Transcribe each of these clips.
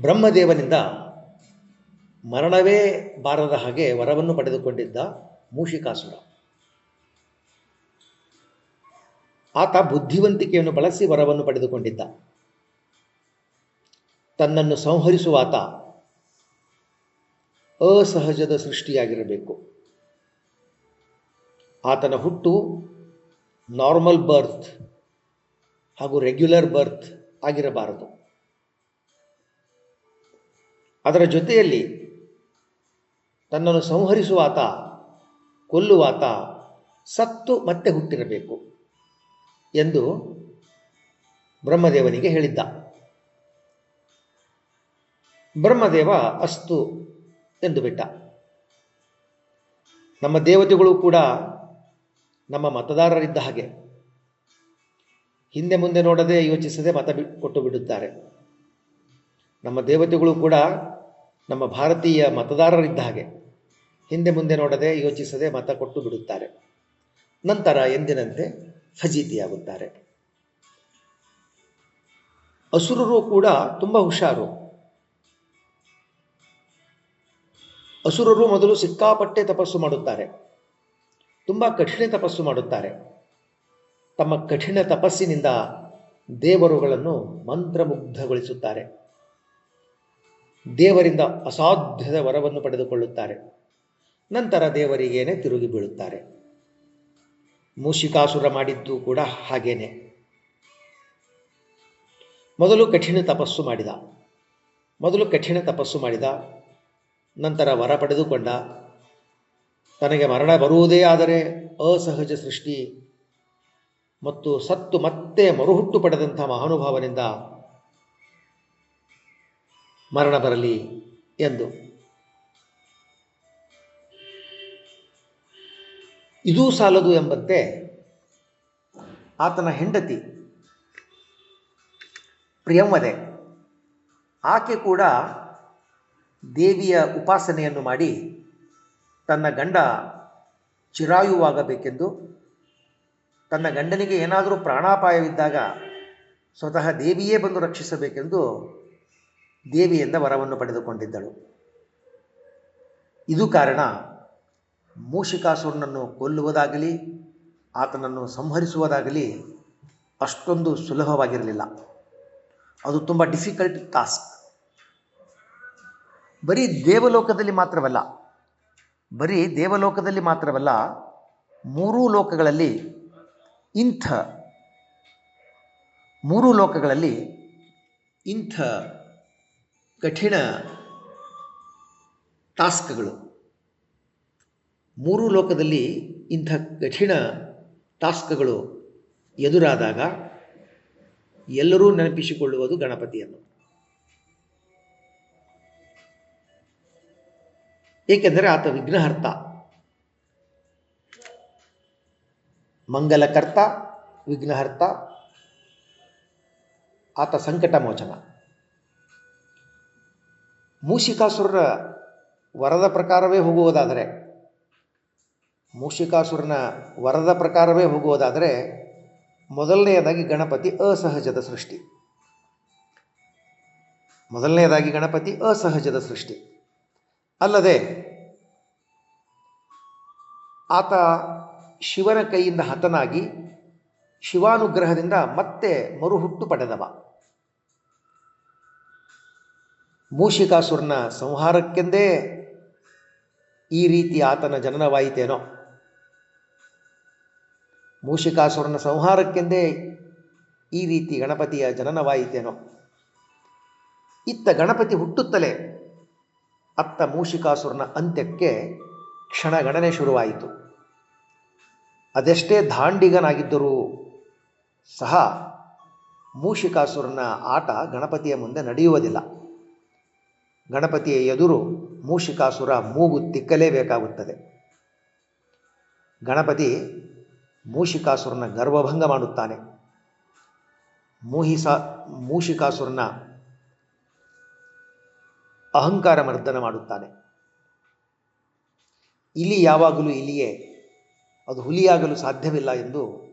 ಬ್ರಹ್ಮದೇವನಿಂದ ಮರಣವೇ ಬಾರದ ಹಾಗೆ ವರವನ್ನು ಪಡೆದುಕೊಂಡಿದ್ದ ಮೂಷಿಕಾಸುರ. ಆತ ಬುದ್ಧಿವಂತಿಕೆಯನ್ನು ಬಳಸಿ ವರವನ್ನು ಪಡೆದುಕೊಂಡಿದ್ದ. ತನ್ನನ್ನು ಸಂಹರಿಸುವ ಆತ ಅಸಹಜದ ಸೃಷ್ಟಿಯಾಗಿರಬೇಕು. ಆತನ ಹುಟ್ಟು ನಾರ್ಮಲ್ ಬರ್ತ್ ಹಾಗೂ ರೆಗ್ಯುಲರ್ ಬರ್ತ್ ಆಗಿರಬಾರದು. ಅದರ ಜೊತೆಯಲ್ಲಿ ತನ್ನನ್ನು ಸಂಹರಿಸುವಾತ, ಕೊಲ್ಲುವಾತ, ಸತ್ತು ಮತ್ತೆ ಹುಟ್ಟಿರಬೇಕು ಎಂದು ಬ್ರಹ್ಮದೇವನಿಗೆ ಹೇಳಿದ್ದ. ಬ್ರಹ್ಮದೇವ ಅಸ್ತು ಎಂದು ಬಿಟ್ಟ. ನಮ್ಮ ದೇವತೆಗಳು ಕೂಡ ನಮ್ಮ ಮತದಾರರಿದ್ದ ಹಾಗೆ ಹಿಂದೆ ಮುಂದೆ ನೋಡದೆ ಯೋಚಿಸದೆ ಮತ ಬಿ, ಕೊಟ್ಟು ಬಿಡುತ್ತಾರೆ. ನಮ್ಮ ದೇವತೆಗಳು ಕೂಡ ನಮ್ಮ ಭಾರತೀಯ ಮತದಾರರಿದ್ದ ಹಾಗೆ ಹಿಂದೆ ಮುಂದೆ ನೋಡದೆ ಯೋಚಿಸದೆ ಮತ ಕೊಟ್ಟು ಬಿಡುತ್ತಾರೆ. ನಂತರ ಎಂದಿನಂತೆ ಫಜೀತಿಯಾಗುತ್ತಾರೆ. ಅಸುರರು ಕೂಡ ತುಂಬ ಹುಷಾರು. ಅಸುರರು ಮೊದಲು ಸಿಕ್ಕಾಪಟ್ಟೆ ತಪಸ್ಸು ಮಾಡುತ್ತಾರೆ. ತುಂಬ ಕಠಿಣ ತಪಸ್ಸು ಮಾಡುತ್ತಾರೆ. ತಮ್ಮ ಕಠಿಣ ತಪಸ್ಸಿನಿಂದ ದೇವರುಗಳನ್ನು ಮಂತ್ರಮುಗ್ಧಗೊಳಿಸುತ್ತಾರೆ. ದೇವರಿಂದ ಅಸಾಧ್ಯದ ವರವನ್ನು ಪಡೆದುಕೊಳ್ಳುತ್ತಾರೆ. ನಂತರ ದೇವರಿಗೇನೆ ತಿರುಗಿ ಬೀಳುತ್ತಾರೆ. ಮೂಷಿಕಾಸುರ ಮಾಡಿದ್ದು ಕೂಡ ಹಾಗೇನೆ. ಮೊದಲು ಕಠಿಣ ತಪಸ್ಸು ಮಾಡಿದ. ಮೊದಲು ಕಠಿಣ ತಪಸ್ಸು ಮಾಡಿದ. ನಂತರ ವರ ಪಡೆದುಕೊಂಡ. ತನಗೆ ಮರಣ ಬರುವುದೇ ಆದರೆ ಅಸಹಜ ಸೃಷ್ಟಿ ಮತ್ತು ಸತ್ತು ಮತ್ತೆ ಮರುಹುಟ್ಟು ಪಡೆದಂಥ ಮಹಾನುಭಾವನಿಂದ ಮರಣ ಬರಲಿ ಎಂದು. ಇದೂ ಸಾಲದು ಎಂಬಂತೆ ಆತನ ಹೆಂಡತಿ ಪ್ರಿಯಂವದೆ, ಆಕೆ ಕೂಡ ದೇವಿಯ ಉಪಾಸನೆಯನ್ನು ಮಾಡಿ ತನ್ನ ಗಂಡ ಚಿರಾಯುವಾಗಬೇಕೆಂದು, ತನ್ನ ಗಂಡನಿಗೆ ಏನಾದರೂ ಪ್ರಾಣಾಪಾಯವಿದ್ದಾಗ ಸ್ವತಃ ದೇವಿಯೇ ಬಂದು ರಕ್ಷಿಸಬೇಕೆಂದು ದೇವಿಯಿಂದ ವರವನ್ನು ಪಡೆದುಕೊಂಡಿದ್ದಳು. ಇದು ಕಾರಣ ಮೂಷಿಕಾಸುರನನ್ನು ಕೊಲ್ಲುವುದಾಗಲಿ, ಆತನನ್ನು ಸಂಹರಿಸುವುದಾಗಲಿ ಅಷ್ಟೊಂದು ಸುಲಭವಾಗಿರಲಿಲ್ಲ. ಅದು ತುಂಬ ಡಿಫಿಕಲ್ಟ್ ಟಾಸ್ಕ್ ಬರೀ ದೇವಲೋಕದಲ್ಲಿ ಮಾತ್ರವಲ್ಲ, ಬರೀ ದೇವಲೋಕದಲ್ಲಿ ಮಾತ್ರವಲ್ಲ, ಮೂರೂ ಲೋಕಗಳಲ್ಲಿ ಇಂಥ, ಮೂರೂ ಲೋಕಗಳಲ್ಲಿ ಇಂಥ ಕಠಿಣ ಟಾಸ್ಕ್ಗಳು. ಮೂರೂ ಲೋಕದಲ್ಲಿ ಇಂಥ ಕಠಿಣ ಟಾಸ್ಕ್ಗಳು ಎದುರಾದಾಗ ಎಲ್ಲರೂ ನೆನಪಿಸಿಕೊಳ್ಳುವುದು ಗಣಪತಿಯನ್ನು. ಏಕೆಂದರೆ ಆತ ವಿಘ್ನಹರ್ತ. ಮಂಗಲಕರ್ತ, ವಿಘ್ನಹರ್ತ, ಆತ ಸಂಕಟ ಮೋಚನ ಮೂಷಿಕಾಸುರರ ವರದ ಪ್ರಕಾರವೇ ಹೋಗುವುದಾದರೆ, ಮೂಷಿಕಾಸುರನ ವರದ ಪ್ರಕಾರವೇ ಹೋಗುವುದಾದರೆ ಮೊದಲನೆಯದಾಗಿ ಗಣಪತಿ ಅಸಹಜದ ಸೃಷ್ಟಿ. ಮೊದಲನೆಯದಾಗಿ ಗಣಪತಿ ಅಸಹಜದ ಸೃಷ್ಟಿ. ಅಲ್ಲದೆ ಆತ ಶಿವನ ಕೈಯಿಂದ ಹತನಾಗಿ ಶಿವಾನುಗ್ರಹದಿಂದ ಮತ್ತೆ ಮರುಹುಟ್ಟು ಪಡೆದವ. ಮೂಷಿಕಾಸುರನ ಸಂಹಾರಕ್ಕೆಂದೇ ಈ ರೀತಿ ಆತನ ಜನನವಾಯಿತೇನೋ. ಮೂಷಿಕಾಸುರನ ಸಂಹಾರಕ್ಕೆಂದೇ ಈ ರೀತಿ ಗಣಪತಿಯ ಜನನವಾಯಿತೇನೋ. ಇತ್ತ ಗಣಪತಿ ಹುಟ್ಟುತ್ತಲೇ ಅತ್ತ ಮೂಷಿಕಾಸುರನ ಅಂತ್ಯಕ್ಕೆ ಕ್ಷಣಗಣನೆ ಶುರುವಾಯಿತು. ಅದೆಷ್ಟೇ ದಾಂಡಿಗನಾಗಿದ್ದರೂ ಸಹ ಮೂಷಿಕಾಸುರನ ಆಟ ಗಣಪತಿಯ ಮುಂದೆ ನಡೆಯುವುದಿಲ್ಲ. ಗಣಪತಿಯ ಎದುರು ಮೂಷಿಕಾಸುರ ಮೂಗು ತಿಕ್ಕಲೇಬೇಕಾಗುತ್ತದೆ. ಗಣಪತಿ ಮೂಷಿಕಾಸುರನ ಗರ್ವಭಂಗ ಮಾಡುತ್ತಾನೆ. ಮೂಹಿಸ, ಮೂಷಿಕಾಸುರನ ಅಹಂಕಾರ ಮರ್ದನ ಮಾಡುತ್ತಾನೆ. ಇಲ್ಲಿ ಯಾವಾಗಲೂ ಇಲ್ಲಿಯೇ, ಅದು ಹುಲಿಯಾಗಲು ಸಾಧ್ಯವಿಲ್ಲ ಎಂದು,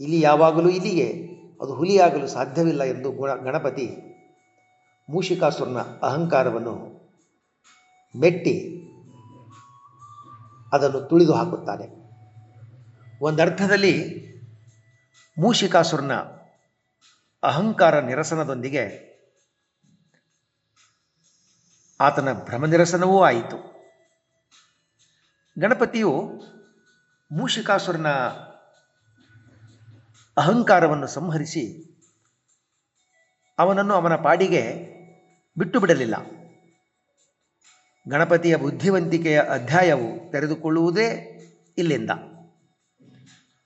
ಇಲ್ಲಿ ಯಾವಾಗಲೂ ಇಲ್ಲಿಯೇ, ಅದು ಹುಲಿಯಾಗಲು ಸಾಧ್ಯವಿಲ್ಲ ಎಂದು ಗುಣ, ಗಣಪತಿ ಮೂಷಿಕಾಸುರನ ಅಹಂಕಾರವನ್ನು ಮೆಟ್ಟಿ ಅದನ್ನು ತುಳಿದು ಹಾಕುತ್ತಾನೆ. ಒಂದರ್ಥದಲ್ಲಿ ಮೂಷಿಕಾಸುರನ ಅಹಂಕಾರ ನಿರಸನದೊಂದಿಗೆ ಆತನ ಭ್ರಮ ನಿರಸನವೂ ಆಯಿತು. ಗಣಪತಿಯು ಮೂಷಿಕಾಸುರನ ಅಹಂಕಾರವನ್ನು ಸಂಹರಿಸಿ ಅವನನ್ನು ಅವನ ಪಾಡಿಗೆ ಬಿಟ್ಟು ಬಿಡಲಿಲ್ಲ ಗಣಪತಿಯ ಬುದ್ಧಿವಂತಿಕೆಯ ಅಧ್ಯಾಯವು ತೆರೆದುಕೊಳ್ಳುವುದೇ ಇಲ್ಲಿಂದ.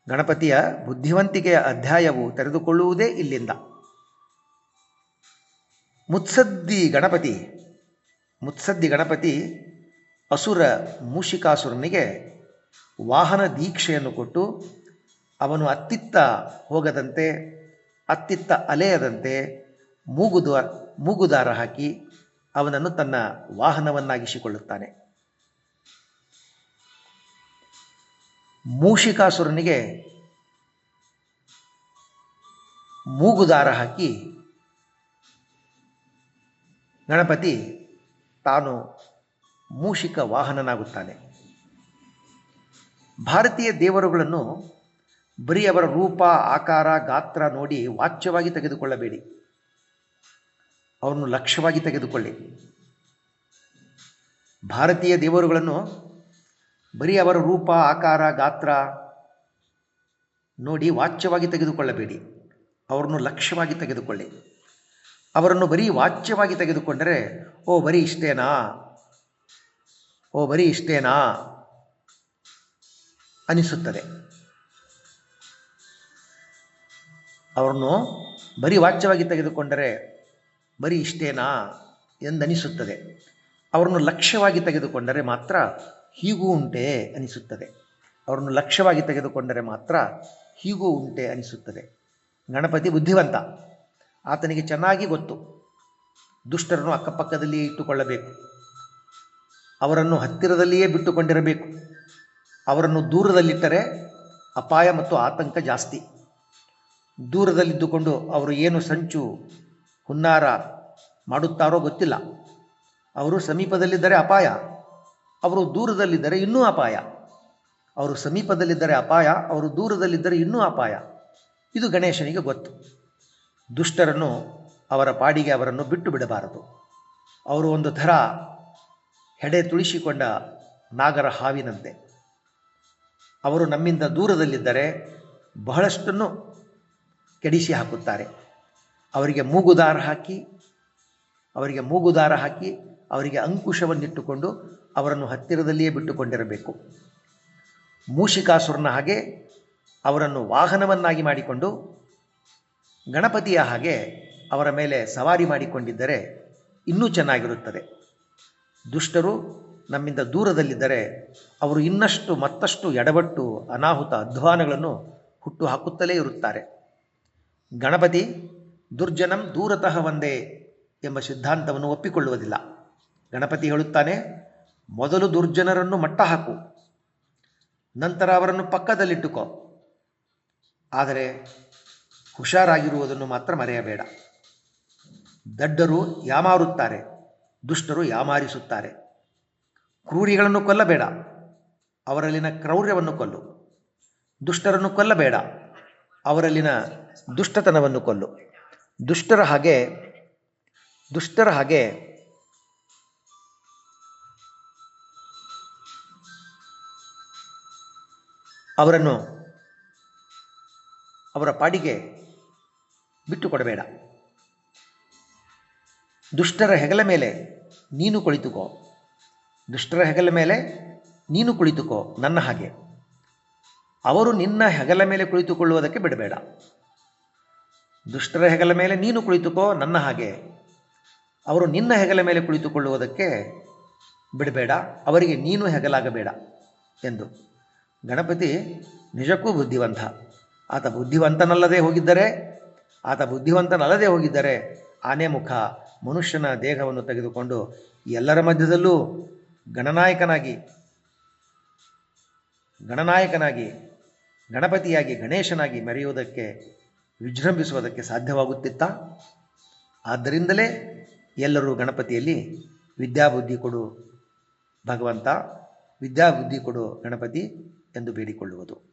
ಗಣಪತಿಯ ಬುದ್ಧಿವಂತಿಕೆಯ ಅಧ್ಯಾಯವು ತೆರೆದುಕೊಳ್ಳುವುದೇ ಇಲ್ಲಿಂದ. ಮುತ್ಸದ್ದಿ ಗಣಪತಿ ಮುತ್ಸದ್ದಿ ಗಣಪತಿ ಅಸುರ ಮೂಷಿಕಾಸುರನಿಗೆ ವಾಹನ ದೀಕ್ಷೆಯನ್ನು ಕೊಟ್ಟು ಅವನು ಅತ್ತಿತ್ತ ಹೋಗದಂತೆ, ಅತ್ತಿತ್ತ ಅಲೆಯದಂತೆ ಮೂಗುದ ಮೂಗುದಾರ ಹಾಕಿ ಅವನನ್ನು ತನ್ನ ವಾಹನವನ್ನಾಗಿಸಿಕೊಳ್ಳುತ್ತಾನೆ. ಮೂಷಿಕಾಸುರನಿಗೆ ಮೂಗುದಾರ ಹಾಕಿ ಗಣಪತಿ ತಾನು ಮೂಷಿಕ ವಾಹನನಾಗುತ್ತಾನೆ. ಭಾರತೀಯ ದೇವರುಗಳನ್ನು ಬರೀ ಅವರ ರೂಪ, ಆಕಾರ, ಗಾತ್ರ ನೋಡಿ ವಾಚ್ಯವಾಗಿ ತೆಗೆದುಕೊಳ್ಳಬೇಡಿ. ಅವರನ್ನು ಲಕ್ಷ್ಯವಾಗಿ ತೆಗೆದುಕೊಳ್ಳಿ. ಭಾರತೀಯ ದೇವರುಗಳನ್ನು ಬರೀ ಅವರ ರೂಪ, ಆಕಾರ, ಗಾತ್ರ ನೋಡಿ ವಾಚ್ಯವಾಗಿ ತೆಗೆದುಕೊಳ್ಳಬೇಡಿ. ಅವರನ್ನು ಲಕ್ಷ್ಯವಾಗಿ ತೆಗೆದುಕೊಳ್ಳಿ. ಅವರನ್ನು ಬರೀ ವಾಚ್ಯವಾಗಿ ತೆಗೆದುಕೊಂಡರೆ, ಓ ಬರೀ ಇಷ್ಟೇನಾ? ಓ ಬರೀ ಇಷ್ಟೇನಾ? ಅನಿಸುತ್ತದೆ. ಅವರನ್ನು ಬರೀ ವಾಚ್ಯವಾಗಿ ತೆಗೆದುಕೊಂಡರೆ ಬರೀ ಇಷ್ಟೇನಾ ಎಂದನಿಸುತ್ತದೆ. ಅವರನ್ನು ಲಕ್ಷ್ಯವಾಗಿ ತೆಗೆದುಕೊಂಡರೆ ಮಾತ್ರ ಹೀಗೂ ಉಂಟೆ ಅನಿಸುತ್ತದೆ. ಅವರನ್ನು ಲಕ್ಷ್ಯವಾಗಿ ತೆಗೆದುಕೊಂಡರೆ ಮಾತ್ರ ಹೀಗೂ ಉಂಟೆ ಅನಿಸುತ್ತದೆ. ಗಣಪತಿ ಬುದ್ಧಿವಂತ. ಆತನಿಗೆ ಚೆನ್ನಾಗಿ ಗೊತ್ತು. ದುಷ್ಟರನ್ನು ಅಕ್ಕಪಕ್ಕದಲ್ಲಿಯೇ ಇಟ್ಟುಕೊಳ್ಳಬೇಕು. ಅವರನ್ನು ಹತ್ತಿರದಲ್ಲಿಯೇ ಬಿಟ್ಟುಕೊಂಡಿರಬೇಕು. ಅವರನ್ನು ದೂರದಲ್ಲಿಟ್ಟರೆ ಅಪಾಯ ಮತ್ತು ಆತಂಕ ಜಾಸ್ತಿ. ದೂರದಲ್ಲಿದ್ದುಕೊಂಡು ಅವರು ಏನು ಸಂಚು ಹುನ್ನಾರ ಮಾಡುತ್ತಾರೋ ಗೊತ್ತಿಲ್ಲ. ಅವರು ಸಮೀಪದಲ್ಲಿದ್ದರೆ ಅಪಾಯ, ಅವರು ದೂರದಲ್ಲಿದ್ದರೆ ಇನ್ನೂ ಅಪಾಯ. ಅವರು ಸಮೀಪದಲ್ಲಿದ್ದರೆ ಅಪಾಯ, ಅವರು ದೂರದಲ್ಲಿದ್ದರೆ ಇನ್ನೂ ಅಪಾಯ. ಇದು ಗಣೇಶನಿಗೆ ಗೊತ್ತು. ದುಷ್ಟರನ್ನು ಅವರ ಪಾಡಿಗೆ ಅವರನ್ನು ಬಿಟ್ಟು ಬಿಡಬಾರದು. ಅವರು ಒಂದು ಥರ ಹೆಡೆ ತುಳಿಸಿಕೊಂಡ ನಾಗರ ಹಾವಿನಂತೆ. ಅವರು ನಮ್ಮಿಂದ ದೂರದಲ್ಲಿದ್ದರೆ ಬಹಳಷ್ಟನ್ನು ಕೆಡಿಸಿ ಹಾಕುತ್ತಾರೆ. ಅವರಿಗೆ ಮೂಗುದಾರ ಹಾಕಿ, ಅವರಿಗೆ ಮೂಗುದಾರ ಹಾಕಿ, ಅವರಿಗೆ ಅಂಕುಶವನ್ನಿಟ್ಟುಕೊಂಡು ಅವರನ್ನು ಹತ್ತಿರದಲ್ಲಿಯೇ ಬಿಟ್ಟುಕೊಂಡಿರಬೇಕು. ಮೂಷಿಕಾಸುರನ ಹಾಗೆ ಅವರನ್ನು ವಾಹನವನ್ನಾಗಿ ಮಾಡಿಕೊಂಡು ಗಣಪತಿಯ ಹಾಗೆ ಅವರ ಮೇಲೆ ಸವಾರಿ ಮಾಡಿಕೊಂಡಿದ್ದರೆ ಇನ್ನೂ ಚೆನ್ನಾಗಿರುತ್ತದೆ. ದುಷ್ಟರು ನಮ್ಮಿಂದ ದೂರದಲ್ಲಿದ್ದರೆ ಅವರು ಇನ್ನಷ್ಟು ಮತ್ತಷ್ಟು ಎಡವಟ್ಟು, ಅನಾಹುತ, ಅಧ್ವಾನಗಳನ್ನು ಹುಟ್ಟು ಹಾಕುತ್ತಲೇ ಇರುತ್ತಾರೆ. ಗಣಪತಿ ದುರ್ಜನಂ ದೂರತಃ ಒಂದೇ ಎಂಬ ಸಿದ್ಧಾಂತವನ್ನು ಒಪ್ಪಿಕೊಳ್ಳುವುದಿಲ್ಲ. ಗಣಪತಿ ಹೇಳುತ್ತಾನೆ, ಮೊದಲು ದುರ್ಜನರನ್ನು ಮಟ್ಟ ಹಾಕು, ನಂತರ ಅವರನ್ನು ಪಕ್ಕದಲ್ಲಿಟ್ಟುಕೋ. ಆದರೆ ಹುಷಾರಾಗಿರುವುದನ್ನು ಮಾತ್ರ ಮರೆಯಬೇಡ. ದಡ್ಡರು ಯಾಮಾರುತ್ತಾರೆ, ದುಷ್ಟರು ಯಾಮಾರಿಸುತ್ತಾರೆ. ಕ್ರೂರಿಗಳನ್ನು ಕೊಲ್ಲಬೇಡ, ಅವರಲ್ಲಿನ ಕ್ರೌರ್ಯವನ್ನು ಕೊಲ್ಲು. ದುಷ್ಟರನ್ನು ಕೊಲ್ಲಬೇಡ, ಅವರಲ್ಲಿನ ದುಷ್ಟತನವನ್ನು ಕೊಲ್ಲು. ದುಷ್ಟರ ಹಾಗೆ ದುಷ್ಟರ ಹಾಗೆ ಅವರನ್ನು ಅವರ ಪಾಡಿಗೆ ಬಿಟ್ಟು ಕೊಡಬೇಡ. ದುಷ್ಟರ ಹೆಗಲ ಮೇಲೆ ನೀನು ಕುಳಿತುಕೋ. ದುಷ್ಟರ ಹೆಗಲ ಮೇಲೆ ನೀನು ಕುಳಿತುಕೋ ನನ್ನ ಹಾಗೆ. ಅವರು ನಿನ್ನ ಹೆಗಲ ಮೇಲೆ ಕುಳಿತುಕೊಳ್ಳುವುದಕ್ಕೆ ಬಿಡಬೇಡ. ದುಷ್ಟರ ಹೆಗಲ ಮೇಲೆ ನೀನು ಕುಳಿತುಕೋ, ನನ್ನ ಹಾಗೆ. ಅವರು ನಿನ್ನ ಹೆಗಲ ಮೇಲೆ ಕುಳಿತುಕೊಳ್ಳುವುದಕ್ಕೆ ಬಿಡಬೇಡ, ಅವರಿಗೆ ನೀನು ಹೆಗಲಾಗಬೇಡ ಎಂದು. ಗಣಪತಿ ನಿಜಕ್ಕೂ ಬುದ್ಧಿವಂತ. ಆತ ಬುದ್ಧಿವಂತನಲ್ಲದೆ ಹೋಗಿದ್ದರೆ, ಆತ ಬುದ್ಧಿವಂತನಲ್ಲದೆ ಹೋಗಿದ್ದರೆ ಆನೆ ಮುಖ, ಮನುಷ್ಯನ ದೇಹವನ್ನು ತೆಗೆದುಕೊಂಡು ಎಲ್ಲರ ಮಧ್ಯದಲ್ಲೂ ಗಣನಾಯಕನಾಗಿ ಗಣನಾಯಕನಾಗಿ, ಗಣಪತಿಯಾಗಿ, ಗಣೇಶನಾಗಿ ಮೆರೆಯುವುದಕ್ಕೆ ವಿಜೃಂಭಿಸುವುದಕ್ಕೆ ಸಾಧ್ಯವಾಗುತ್ತಿತ್ತ? ಆದ್ದರಿಂದಲೇ ಎಲ್ಲರೂ ಗಣಪತಿಯಲ್ಲಿ ವಿದ್ಯಾಬುದ್ಧಿ ಕೊಡು ಭಗವಂತ ವಿದ್ಯಾಬುದ್ಧಿ ಕೊಡು ಗಣಪತಿ ಎಂದು ಬೇಡಿಕೊಳ್ಳುವುದು.